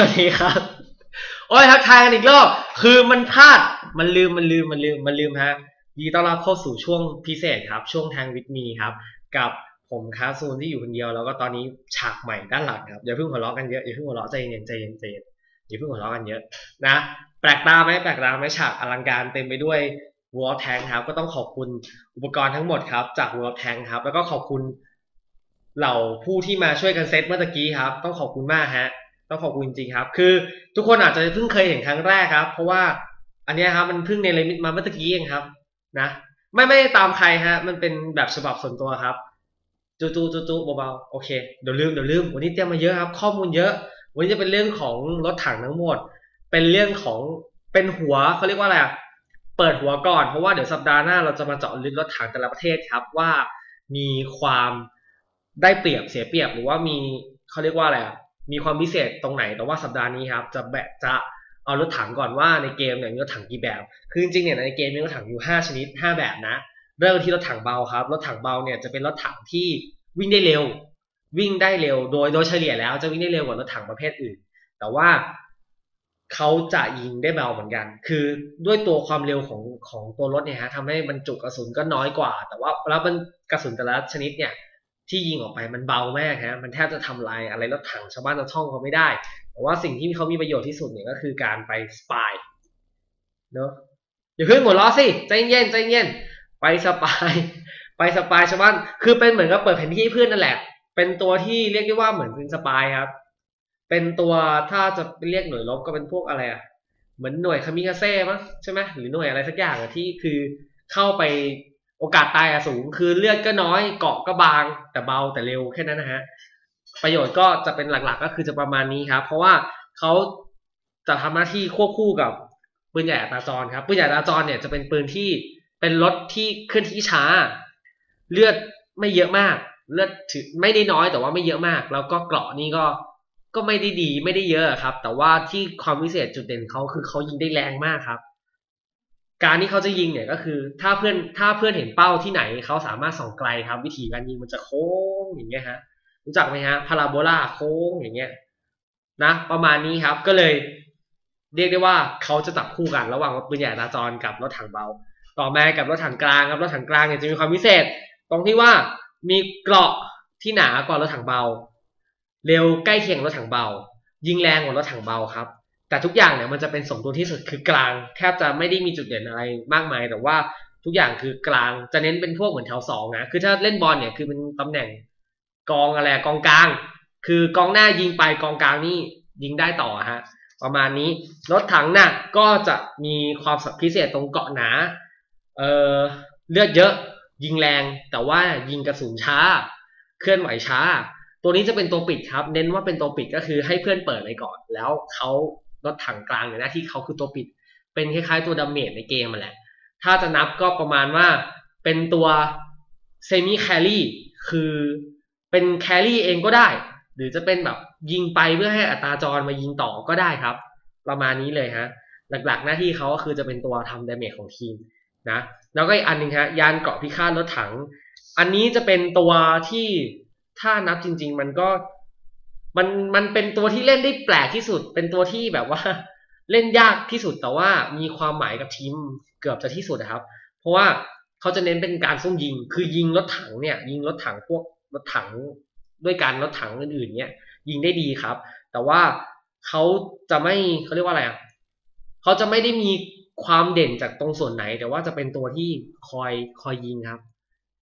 วัสดีครับ โอ้ยทักทายกันอีกรอบ คือมันพลาด มันลืม มันลืม มันลืม มันลืมฮะยินดีต้อนรับเข้าสู่ช่วงพิเศษครับ ช่วงทางวิทมีครับ กับผมคาซูนที่อยู่คนเดียว แล้วก็ตอนนี้ฉากใหม่ด้านหลังครับ อย่าเพิ่งหัวเราะกันเยอะ อย่าเพิ่งหัวเราะใจเย็นใจเย็นใจเย็น อย่าเพิ่งหัวเราะกันเยอะนะ แปลกตาไหมแปลกตาไหมฉากอลังการเต็มไปด้วย World of Tank ครับ ก็ต้องขอบคุณอุปกรณ์ทั้งหมดครับ จาก World of Tank ครับ แล้วก็ขอบคุณเหล่าผู้ที่มาช่วยกันเซตเมื่อกี้ครับ ต้องขอบคุณมากฮะ ต้องขอบคุณจริงๆครับ คือทุกคนอาจจะเพิ่งเคยเห็นครั้งแรกครับ เพราะว่าอันนี้ครับมันเพิ่งในเลมิตมาเมื่อกี้เองครับ นะ ไม่ไม่ได้ตามใครฮะ มันเป็นแบบฉบับส่วนตัวครับจูจูจูจูเบาๆโอเคเดี๋ยวลืมเดี๋ยวลืมวันนี้เตรียมมาเยอะครับ ข้อมูลเยอะ วันนี้จะเป็นเรื่องของรถถังทั้งหมด เป็นเรื่องของเป็นหัวเขาเรียกว่าอะไรอะเปิดหัวก่อนเพราะว่าเดี๋ยวสัปดาห์หน้าเราจะมาเจาะลึกรถถังแต่ละประเทศครับว่ามีความได้เปรียบเสียเปรียบหรือว่ามีเขาเรียกว่าอะไรอะ มีความพิเศษตรงไหนแต่ว่าสัปดาห์นี้ครับจะแบบจะเอารถถังก่อนว่าในเกมเนี่ยมีรถถังกี่แบบ คือจริงๆเนี่ยในเกมมีรถถังอยู่ 5 ชนิด 5 แบบนะ เริ่มที่รถถังเบาครับ รถถังเบาเนี่ยจะเป็นรถถังที่วิ่งได้เร็ว วิ่งได้เร็ว โดยโดยเฉลี่ยแล้วจะวิ่งได้เร็วกว่ารถถังประเภทอื่น แต่ว่าเขาจะยิงได้เบาเหมือนกัน คือด้วยตัวความเร็วของของตัวรถเนี่ยฮะทำให้บรรจุกระสุนก็น้อยกว่า แต่ว่าแล้วมันกระสุนแต่ละชนิดเนี่ย ที่ยิงออกไปมันเบามากฮะมันแทบจะทำลายอะไรรถถังชาวบ้านชาวช่องเขาไม่ได้ แต่ว่าสิ่งที่เขามีประโยชน์ที่สุดเนี่ยก็คือการไปสปายเนาะอย่าเพิ่งหัวเราะสิใจเย็นใจเย็นไปสปายไปสปายชาวบ้านคือเป็นเหมือนกับเปิดแผนที่เพื่อนนั่นแหละ เป็นตัวที่เรียกได้ว่าเหมือนเป็นสปายครับ เป็นตัวถ้าจะเรียกหน่วยรบก็เป็นพวกอะไรอะเหมือนหน่วยคามิคาเซ่มั้งใช่ไหมหรือหน่วยอะไรสักอย่างอะที่คือเข้าไป โอกาสตายอะสูง คือเลือดก็น้อยเกาะก็บางแต่เบาแต่เร็วแค่นั้นนะฮะประโยชน์ก็จะเป็นหลักๆ ก็คือจะประมาณนี้ครับ เพราะว่าเขาจะทำหน้าที่ควบคู่กับปืนใหญ่อัตราจรครับปืนใหญ่อัตราจรเนี่ยจะเป็นปืนที่เป็นรถที่เคลื่อนที่ช้า เลือดไม่เยอะมาก เลือดถือไม่ได้น้อยแต่ว่าไม่เยอะมาก แล้วก็เกราะนี่ก็ก็ไม่ได้ดีไม่ได้เยอะครับ แต่ว่าที่ความพิเศษจุดเด่นเขาคือเขายิงได้แรงมากครับ การที่เขาจะยิงเนี่ยก็คือ ถ้าเพื่อนถ้าเพื่อนเห็นเป้าที่ไหนเขาสามารถส่องไกลครับ วิธีการยิงมันจะโค้งอย่างเงี้ยฮะรู้จักไหมฮะพาราโบลาโค้งอย่างเงี้ยนะประมาณนี้ครับก็เลย เรียกได้ว่าเขาจะจับคู่กันระหว่างรถปืนใหญ่ตาจรกับรถถังเบา ต่อมากับรถถังกลางครับรถถังกลางเนี่ยจะมีความพิเศษ ตรงที่ว่ามีเกราะที่หนากว่ารถถังเบา เร็วใกล้เคียงรถถังเบา ยิงแรงกว่ารถถังเบาครับ แต่ทุกอย่างเนี่ยมันจะเป็นสมดุลที่สุดคือกลางแทบจะไม่ได้มีจุดเด่นอะไรมากมาย แต่ว่าทุกอย่างคือกลางจะเน้นเป็นพวกเหมือนแถวสองนะคือถ้าเล่นบอลเนี่ยคือเป็นตำแหน่งกองอะไรกองกลาง คือกองหน้ายิงไปกองกลางนี่ยิงได้ต่อฮะประมาณนี้รถถังน่ะก็จะมีความพิเศษตรงเกาะหนาเออเลือดเยอะยิงแรง แต่ว่ายิงกระสุนช้า เคลื่อนไหวช้า ตัวนี้จะเป็นตัวปิดครับ เน้นว่าเป็นตัวปิดก็คือให้เพื่อนเปิดเลยก่อน แล้วเขา รถถังกลางเนี่ยหน้าที่เขาคือตัวปิด เป็นคล้ายๆตัวดาเมจในเกมมาแหละ ถ้าจะนับก็ประมาณว่าเป็นตัวเซมิแครี่คือเป็นแครี่เองก็ได้ หรือจะเป็นแบบยิงไปเพื่อให้อัตราจรมายิงต่อก็ได้ครับ ประมาณนี้เลยฮะ หลักๆ หน้าที่เขาก็คือจะเป็นตัวทำดาเมจของทีมนะ แล้วก็อีกอันหนึ่งฮะยานเกาะพิฆาตรถถัง อันนี้จะเป็นตัวที่ถ้านับจริง ๆ มันก็ มันมันเป็นตัวที่เล่นได้แปลกที่สุด เป็นตัวที่แบบว่า เล่นยากที่สุดแต่ว่ามีความหมายกับทีมเกือบจะที่สุดนะครับ เพราะว่าเขาจะเน้นเป็นการซุ่มยิง คือยิงรถถังเนี่ย ยิงรถถังพวกรถถังด้วยการรถถังอื่นๆ เนี่ย ยิงได้ดีครับ แต่ว่าเขาจะไม่เขาเรียกว่าอะไรอะเขาจะไม่ได้มีความเด่นจากตรงส่วนไหน แต่ว่าจะเป็นตัวที่คอยคอยยิงครับ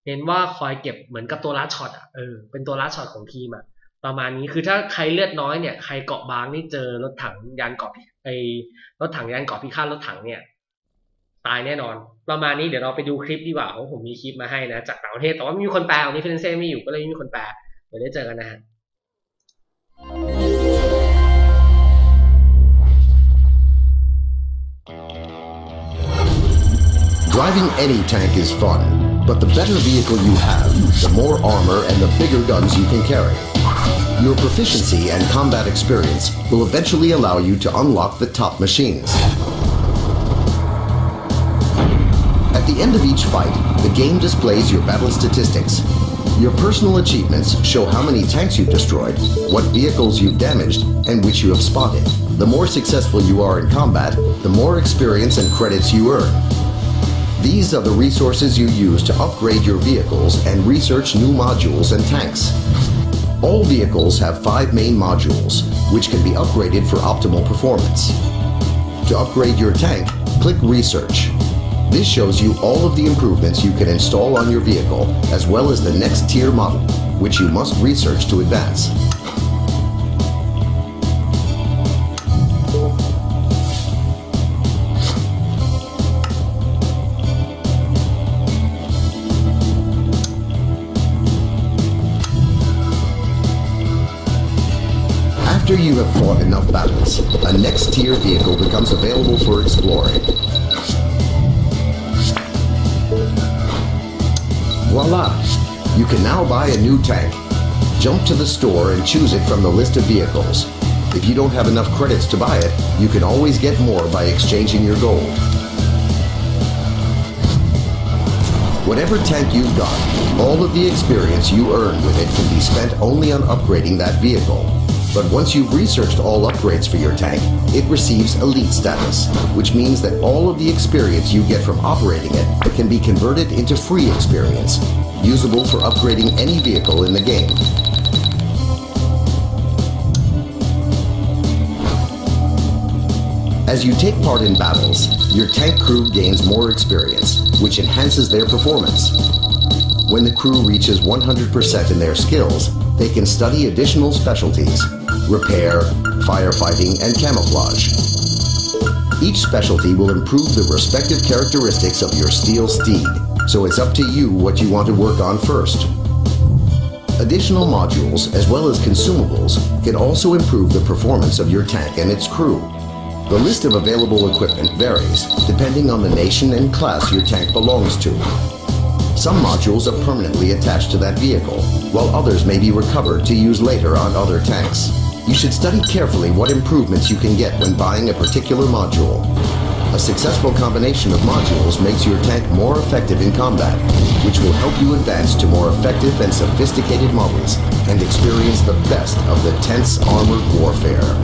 เน้นว่าคอยเก็บเหมือนกับตัวลัดช็อตอะเออเป็นตัวลัดช็อตของทีมอะ ประมาณนี้คือถ้าใครเลือดน้อยเนี่ยใครเกาะบางนี่เจอรถถังยานเกาะไอรถถังยานเกาะพิฆาตรถถังเนี่ย ตายแน่นอน ประมาณนี้เดี๋ยวเราไปดูคลิปดีกว่าเพราะผมมีคลิปมาให้นะ จากต่างประเทศแต่ว่าไม่มีคนแปลวันนี้เฟรนเซ่ไม่อยู่ก็เลยไม่มีคนแปลเดี๋ยวได้เจอกันนะฮะ Driving any tank is fun, but the better vehicle you have, the more armor and the bigger guns you can carry. Your proficiency and combat experience will eventually allow you to unlock the top machines. At the end of each fight, the game displays your battle statistics. Your personal achievements show how many tanks you've destroyed, what vehicles you've damaged, and which you have spotted. The more successful you are in combat, the more experience and credits you earn. These are the resources you use to upgrade your vehicles and research new modules and tanks. All vehicles have five main modules, which can be upgraded for optimal performance. To upgrade your tank, click Research. This shows you all of the improvements you can install on your vehicle, as well as the next tier model, which you must research to advance. You have fought enough battles, a next tier vehicle becomes available for exploring. Voila! You can now buy a new tank. Jump to the store and choose it from the list of vehicles. If you don't have enough credits to buy it, you can always get more by exchanging your gold. Whatever tank you've got, all of the experience you earn with it can be spent only on upgrading that vehicle. But once you've researched all upgrades for your tank, it receives elite status, which means that all of the experience you get from operating it can be converted into free experience, usable for upgrading any vehicle in the game. As you take part in battles, your tank crew gains more experience, which enhances their performance. When the crew reaches 100% in their skills, they can study additional specialties repair, firefighting, and camouflage. Each specialty will improve the respective characteristics of your steel steed, so it's up to you what you want to work on first. Additional modules, as well as consumables, can also improve the performance of your tank and its crew. The list of available equipment varies depending on the nation and class your tank belongs to. Some modules are permanently attached to that vehicle, while others may be recovered to use later on other tanks. You should study carefully what improvements you can get when buying a particular module. A successful combination of modules makes your tank more effective in combat, which will help you advance to more effective and sophisticated models and experience the best of the tense armored warfare.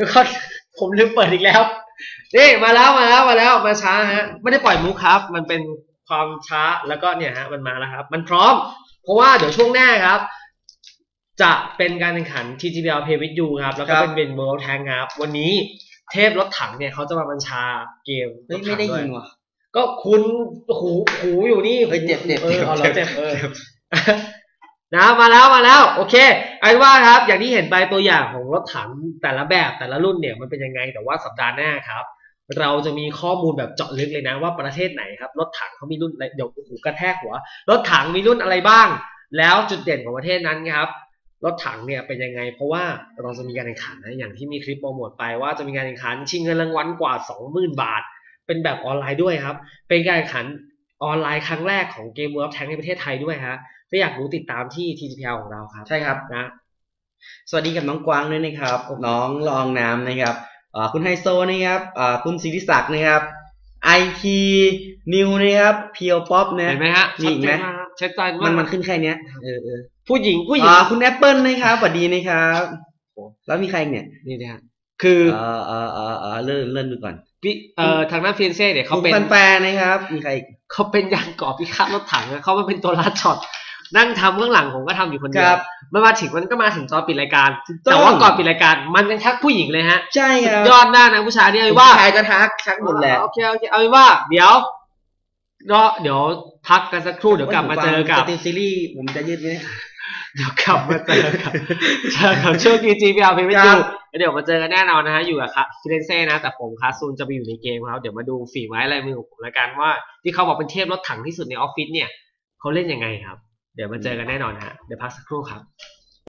ทุกคนผมลืมเปิดอีกแล้ว นี่มาแล้วมาแล้วมาแล้วมาช้าฮะ ไม่ได้ปล่อยมุกครับ มันเป็นความช้าแล้วก็เนี่ยฮะมันมาแล้วครับ มันพร้อม เพราะว่าเดี๋ยวช่วงหน้าครับ จะเป็นการแข่งขัน TGBL Pay with You ครับ แล้วก็ครับเป็นเป็น World Tank ครับ วันนี้เทพรถถังเนี่ยเขาจะมาบัญชาเกมเฮ้ยรถถัไม่งได้วยินว่ะ ก็คุณหูหูอยู่นี่เฮ้ยเจ็บเจ็บเออเอาเหรอเจ็เจ็บบเออเจ็บ นะมาแล้วมาแล้วโอเคเอาเป็นว่าครับ อย่างที่เห็นไปตัวอย่างของรถถังแต่ละแบบแต่ละรุ่นเนี่ยมันเป็นยังไงแต่ว่าสัปดาห์หน้าครับ เราจะมีข้อมูลแบบเจาะลึกเลยนะว่าประเทศไหนครับรถถังเขามีรุ่นอะไรเดี๋ยวโอ้โหกระแทกหัว รถถังมีรุ่นอะไรบ้าง แล้วจุดเด่นของประเทศนั้นครับรถถังเนี่ยเป็นยังไง เพราะว่าเราจะมีการแข่งขันนะอย่างที่มีคลิปโปรโมทไปว่าจะมีการแข่งขันชิงเงินรางวัลกว่า 20,000 บาท เป็นแบบออนไลน์ด้วยครับ เป็นการแข่งขันออนไลน์ครั้งแรกของเกม World of Tank ในประเทศไทยด้วยฮะ ถ้าอยากรู้ติดตามที่ TGPL ของเราครับใช่ครับนะ สวัสดีกับน้องกวางด้วยนะครับน้องละอองน้ำนะครับอ่าคุณไฮโซนะครับอ่าคุณศิริศักดิ์นะครับไอทีนิวนะครับเพียวป๊อปนะเห็นไหมฮะมีอีกไหมชัดเจนมากครับชัดเจนมัมานกมันขึ้นแค่เนี้ยเออเออผู้หญิงผู้หญิงอ่าคุณแอปเปิลนะครับสวัสดีนะครับแล้วมีใครอีกเนี่ยนี่นะฮะคือเออเออเออเออเลื่อนเลื่อนดูก่อนพี่เอ่อทางด้านฟินเซ่เนี่ยเขาคุณเป็นแฟนๆนะครับมีใครอีกเขาเป็นยานก่อพิฆาตรถถังอะเขามาเป็นตัวลัดช็อต นั่งทำเบื้องหลังผมก็ทำอยู่คนเดีคยวรับมันมาถึงมันก็มาถึงตอนปิดรายการถูกต้องแต่ว่าก่อนปิดรายการมันยังทักผู้หญิงเลยฮะ ใช่คสุรัดบยอดหน้านะผู้ชายเนี่ยเอาเป็นว่าว่าชายก็ทักทักหมดแหละโอเคโอเคเอาเป็นว่า เดี๋ยวรอเดี๋ยวพักกันสักครู่เดี๋ยวกลับมาเจอกับสตรีมซีรีส์ผมจะยืดไหมเดี๋ยวกลับมาเจอกับเจอกับช่วง DGPL เพย์ไม่ครัดูบเดี๋ยวมาเจอกันแน่นอนนะฮะอยู่กับครับฟิเรนเซ่นะแต่ผมคาซูนจะไปอยู่ในเกมครับเดี๋ยวมาดูฝีไม้ลายมือของผมละกันว่า ที่เขาบอกเป็นเทพรถถังที่สุดในออฟฟิศเนี่ยเขาเล่นยังไงครับ เดี๋ยวมาเจอกันแน่นอนฮะ เดี๋ยวพักสักครู่ครับ